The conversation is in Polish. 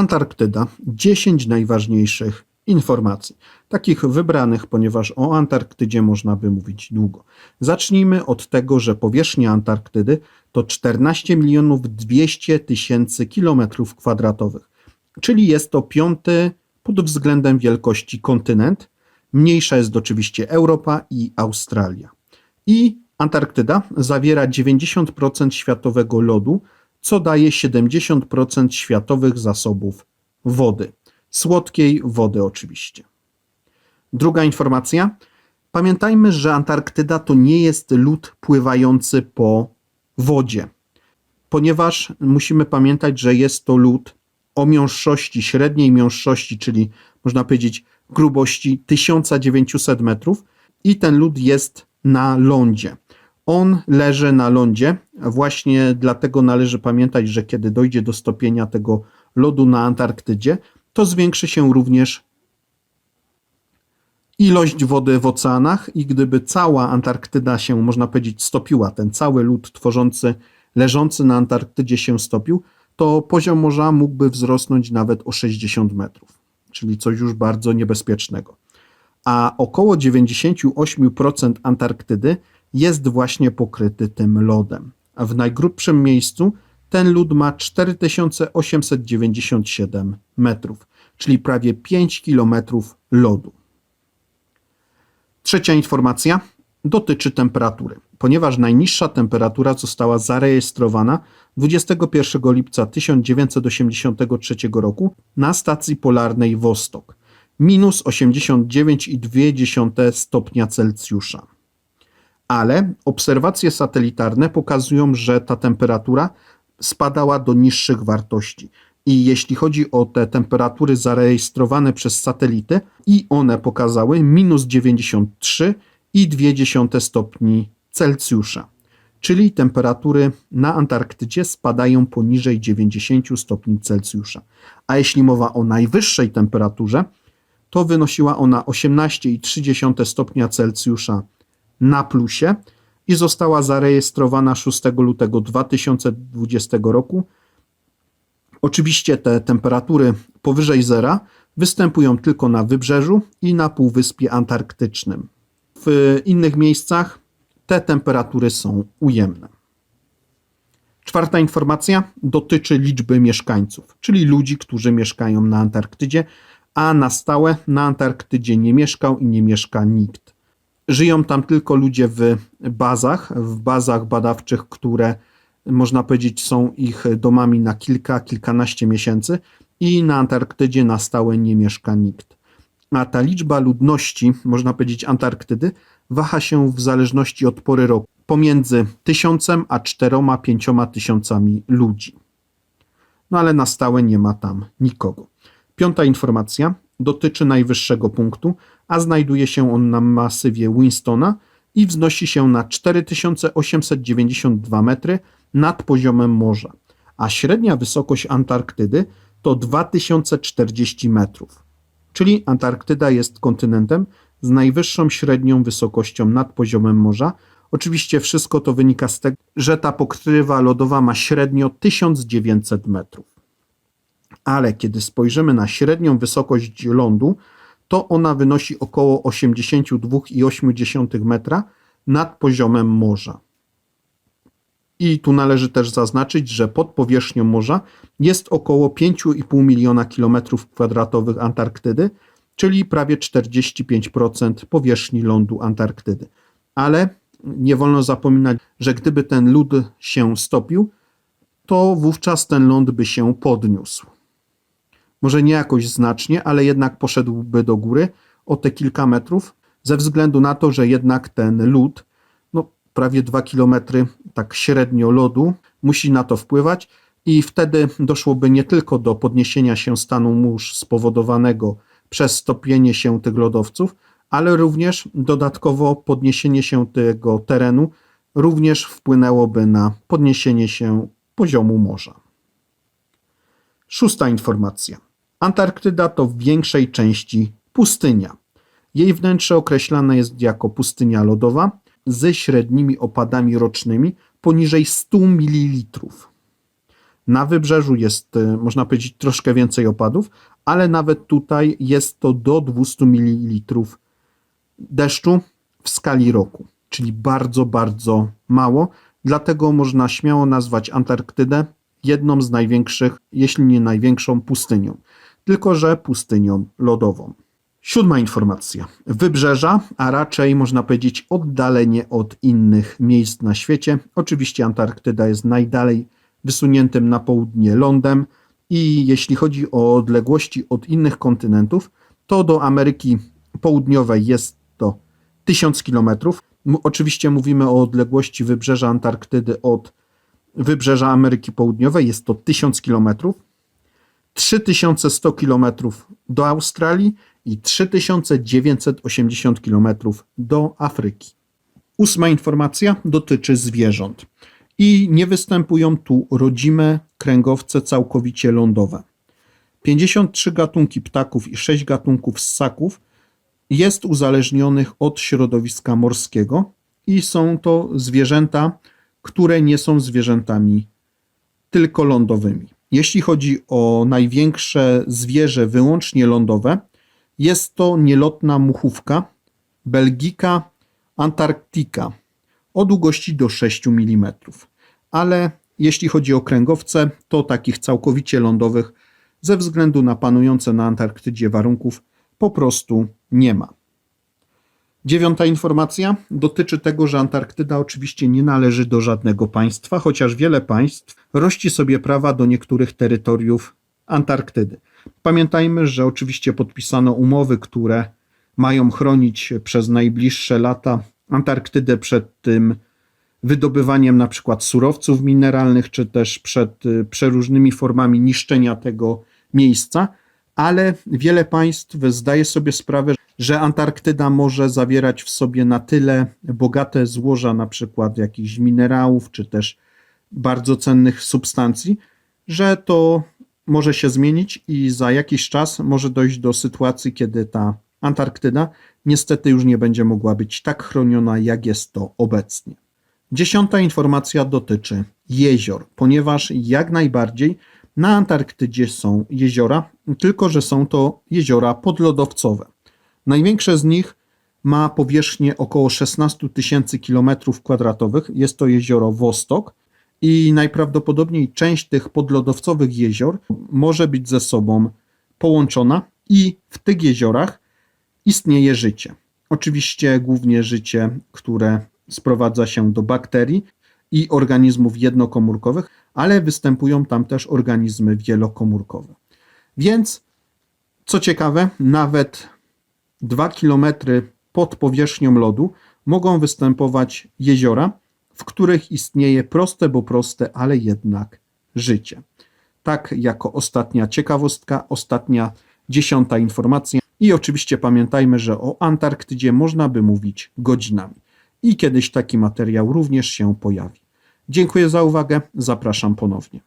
Antarktyda 10 najważniejszych informacji. Takich wybranych, ponieważ o Antarktydzie można by mówić długo. Zacznijmy od tego, że powierzchnia Antarktydy to 14 milionów 200 tysięcy kilometrów kwadratowych, czyli jest to piąty pod względem wielkości kontynent. Mniejsza jest oczywiście Europa i Australia. I Antarktyda zawiera 90% światowego lodu, co daje 70% światowych zasobów wody. Słodkiej wody, oczywiście. Druga informacja. Pamiętajmy, że Antarktyda to nie jest lód pływający po wodzie, ponieważ musimy pamiętać, że jest to lód o miąższości, średniej miąższości, czyli można powiedzieć grubości 1900 metrów i ten lód jest na lądzie. On leży na lądzie, właśnie dlatego należy pamiętać, że kiedy dojdzie do stopienia tego lodu na Antarktydzie, to zwiększy się również ilość wody w oceanach i gdyby cała Antarktyda się, można powiedzieć, stopiła, ten cały lód tworzący, leżący na Antarktydzie się stopił, to poziom morza mógłby wzrosnąć nawet o 60 metrów, czyli coś już bardzo niebezpiecznego. A około 98% Antarktydy jest właśnie pokryty tym lodem. A w najgrubszym miejscu ten lód ma 4897 metrów, czyli prawie 5 kilometrów lodu. Trzecia informacja dotyczy temperatury. Ponieważ najniższa temperatura została zarejestrowana 21 lipca 1983 roku na stacji polarnej Wostok, minus 89,2 stopnia Celsjusza. Ale obserwacje satelitarne pokazują, że ta temperatura spadała do niższych wartości. I jeśli chodzi o te temperatury zarejestrowane przez satelity, i one pokazały minus 93,2 stopni Celsjusza. Czyli temperatury na Antarktydzie spadają poniżej 90 stopni Celsjusza. A jeśli mowa o najwyższej temperaturze, to wynosiła ona 18,3 stopnia Celsjusza na plusie i została zarejestrowana 6 lutego 2020 roku. Oczywiście te temperatury powyżej zera występują tylko na wybrzeżu i na Półwyspie Antarktycznym. W innych miejscach te temperatury są ujemne. Czwarta informacja dotyczy liczby mieszkańców, czyli ludzi, którzy mieszkają na Antarktydzie, a na stałe na Antarktydzie nie mieszkał i nie mieszka nikt. Żyją tam tylko ludzie w bazach, w bazach badawczych, które można powiedzieć są ich domami na kilka, kilkanaście miesięcy i na Antarktydzie na stałe nie mieszka nikt. A ta liczba ludności, można powiedzieć Antarktydy, waha się w zależności od pory roku pomiędzy tysiącem a czteroma, pięcioma tysiącami ludzi. No ale na stałe nie ma tam nikogo. Piąta informacja dotyczy najwyższego punktu, a znajduje się on na masywie Winstona i wznosi się na 4892 metry nad poziomem morza, a średnia wysokość Antarktydy to 2040 metrów. Czyli Antarktyda jest kontynentem z najwyższą średnią wysokością nad poziomem morza. Oczywiście wszystko to wynika z tego, że ta pokrywa lodowa ma średnio 1900 metrów. Ale kiedy spojrzymy na średnią wysokość lądu, to ona wynosi około 82,8 metra nad poziomem morza. I tu należy też zaznaczyć, że pod powierzchnią morza jest około 5,5 miliona kilometrów kwadratowych Antarktydy, czyli prawie 45% powierzchni lądu Antarktydy. Ale nie wolno zapominać, że gdyby ten lód się stopił, to wówczas ten ląd by się podniósł. Może nie jakoś znacznie, ale jednak poszedłby do góry o te kilka metrów, ze względu na to, że jednak ten lód, no prawie 2 km tak średnio lodu, musi na to wpływać i wtedy doszłoby nie tylko do podniesienia się stanu mórz spowodowanego przez stopienie się tych lodowców, ale również dodatkowo podniesienie się tego terenu również wpłynęłoby na podniesienie się poziomu morza. Szósta informacja. Antarktyda to w większej części pustynia. Jej wnętrze określane jest jako pustynia lodowa ze średnimi opadami rocznymi poniżej 100 ml. Na wybrzeżu jest, y, można powiedzieć, troszkę więcej opadów, ale nawet tutaj jest to do 200 ml deszczu w skali roku, czyli bardzo, bardzo mało. Dlatego można śmiało nazwać Antarktydę jedną z największych, jeśli nie największą pustynią, tylko że pustynią lodową. Siódma informacja. Wybrzeża, a raczej można powiedzieć oddalenie od innych miejsc na świecie. Oczywiście Antarktyda jest najdalej wysuniętym na południe lądem i jeśli chodzi o odległości od innych kontynentów, to do Ameryki Południowej jest to 1000 km. Oczywiście mówimy o odległości wybrzeża Antarktydy od wybrzeża Ameryki Południowej, jest to 1000 km. 3100 km do Australii i 3980 km do Afryki. Ósma informacja dotyczy zwierząt. I nie występują tu rodzime kręgowce całkowicie lądowe. 53 gatunki ptaków i 6 gatunków ssaków jest uzależnionych od środowiska morskiego i są to zwierzęta, które nie są zwierzętami tylko lądowymi. Jeśli chodzi o największe zwierzę wyłącznie lądowe, jest to nielotna muchówka Belgica antarctica o długości do 6 mm. Ale jeśli chodzi o kręgowce, to takich całkowicie lądowych ze względu na panujące na Antarktydzie warunków po prostu nie ma. Dziewiąta informacja dotyczy tego, że Antarktyda oczywiście nie należy do żadnego państwa, chociaż wiele państw rości sobie prawa do niektórych terytoriów Antarktydy. Pamiętajmy, że oczywiście podpisano umowy, które mają chronić przez najbliższe lata Antarktydę przed tym wydobywaniem na przykład surowców mineralnych, czy też przed y, przeróżnymi formami niszczenia tego miejsca, ale wiele państw zdaje sobie sprawę, że Antarktyda może zawierać w sobie na tyle bogate złoża, na przykład jakichś minerałów, czy też bardzo cennych substancji, że to może się zmienić i za jakiś czas może dojść do sytuacji, kiedy ta Antarktyda niestety już nie będzie mogła być tak chroniona, jak jest to obecnie. Dziesiąta informacja dotyczy jezior, ponieważ jak najbardziej na Antarktydzie są jeziora, tylko że są to jeziora podlodowcowe. Największe z nich ma powierzchnię około 16 tysięcy kilometrów kwadratowych. Jest to jezioro Wostok i najprawdopodobniej część tych podlodowcowych jezior może być ze sobą połączona i w tych jeziorach istnieje życie. Oczywiście głównie życie, które sprowadza się do bakterii i organizmów jednokomórkowych, ale występują tam też organizmy wielokomórkowe. Więc, co ciekawe, nawet 2 km pod powierzchnią lodu mogą występować jeziora, w których istnieje proste, bo proste, ale jednak życie. Tak, jako ostatnia ciekawostka, ostatnia dziesiąta informacja. I oczywiście pamiętajmy, że o Antarktydzie można by mówić godzinami. I kiedyś taki materiał również się pojawi. Dziękuję za uwagę, zapraszam ponownie.